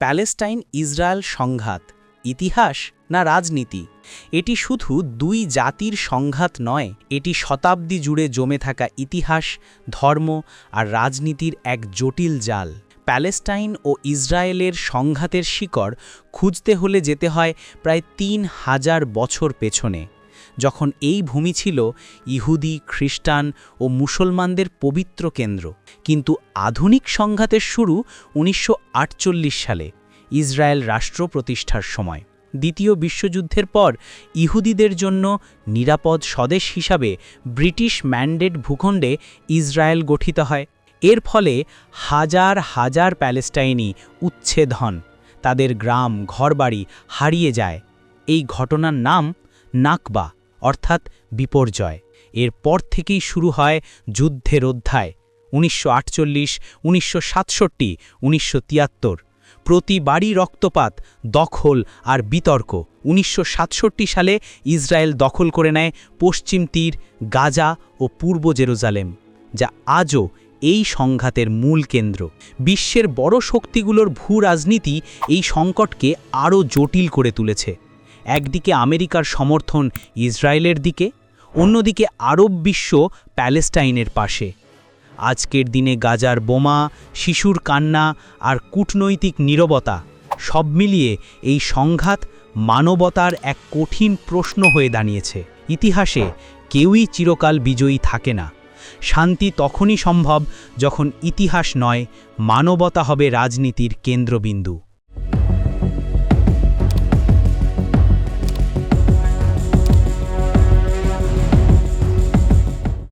Palestine Israel সংঘাত, ইতিহাস না রাজনীতি? এটি শুধু দুই জাতির সংঘাত নয়, এটি শতাব্দী জুড়ে জমে থাকা ইতিহাস, ধর্ম আর রাজনীতির এক জটিল জাল। প্যালেস্টাইন ও ইসরায়েলের সংঘাতের শিকড় খুঁজতে হলে যেতে হয় প্রায় তিন হাজার বছর পেছনে। যখন এই ভূমি ছিল ইহুদি, খ্রিস্টান ও মুসলমানদের পবিত্র কেন্দ্র। কিন্তু আধুনিক সংঘাতের শুরু উনিশশো আটচল্লিশ সালে, ইসরায়েল রাষ্ট্র প্রতিষ্ঠার সময়। দ্বিতীয় বিশ্বযুদ্ধের পর ইহুদিদের জন্য নিরাপদ স্বদেশ হিসাবে ব্রিটিশ ম্যান্ডেট ভূখণ্ডে ইসরায়েল গঠিত হয়। এর ফলে হাজার হাজার প্যালেস্টাইনি উচ্ছেদ হন। তাদের গ্রাম, ঘরবাড়ি হারিয়ে যায়। এই ঘটনার নাম নাকবা, অর্থাৎ বিপর্যয়। এর পর থেকেই শুরু হয় যুদ্ধের অধ্যায়। উনিশশো আটচল্লিশ, উনিশশো সাতষট্টি, উনিশশো তিয়াত্তর। প্রতি বাড়ি রক্তপাত, দখল আর বিতর্ক। উনিশশো সাতষট্টি সালে ইসরায়েল দখল করে নেয় পশ্চিম তীর, গাজা ও পূর্ব জেরুজালেম, যা আজও এই সংঘাতের মূল কেন্দ্র। বিশ্বের বড় শক্তিগুলোর ভূ রাজনীতি এই সংকটকে আরও জটিল করে তুলেছে। একদিকে আমেরিকার সমর্থন ইসরায়েলের দিকে, অন্যদিকে আরব বিশ্ব প্যালেস্টাইনের পাশে। আজকের দিনে গাজার বোমা, শিশুর কান্না আর কূটনৈতিক নীরবতা সব মিলিয়ে এই সংঘাত মানবতার এক কঠিন প্রশ্ন হয়ে দাঁড়িয়েছে। ইতিহাসে কেউই চিরকাল বিজয়ী থাকে না। শান্তি তখনই সম্ভব যখন ইতিহাস নয়, মানবতা হবে রাজনীতির কেন্দ্রবিন্দু।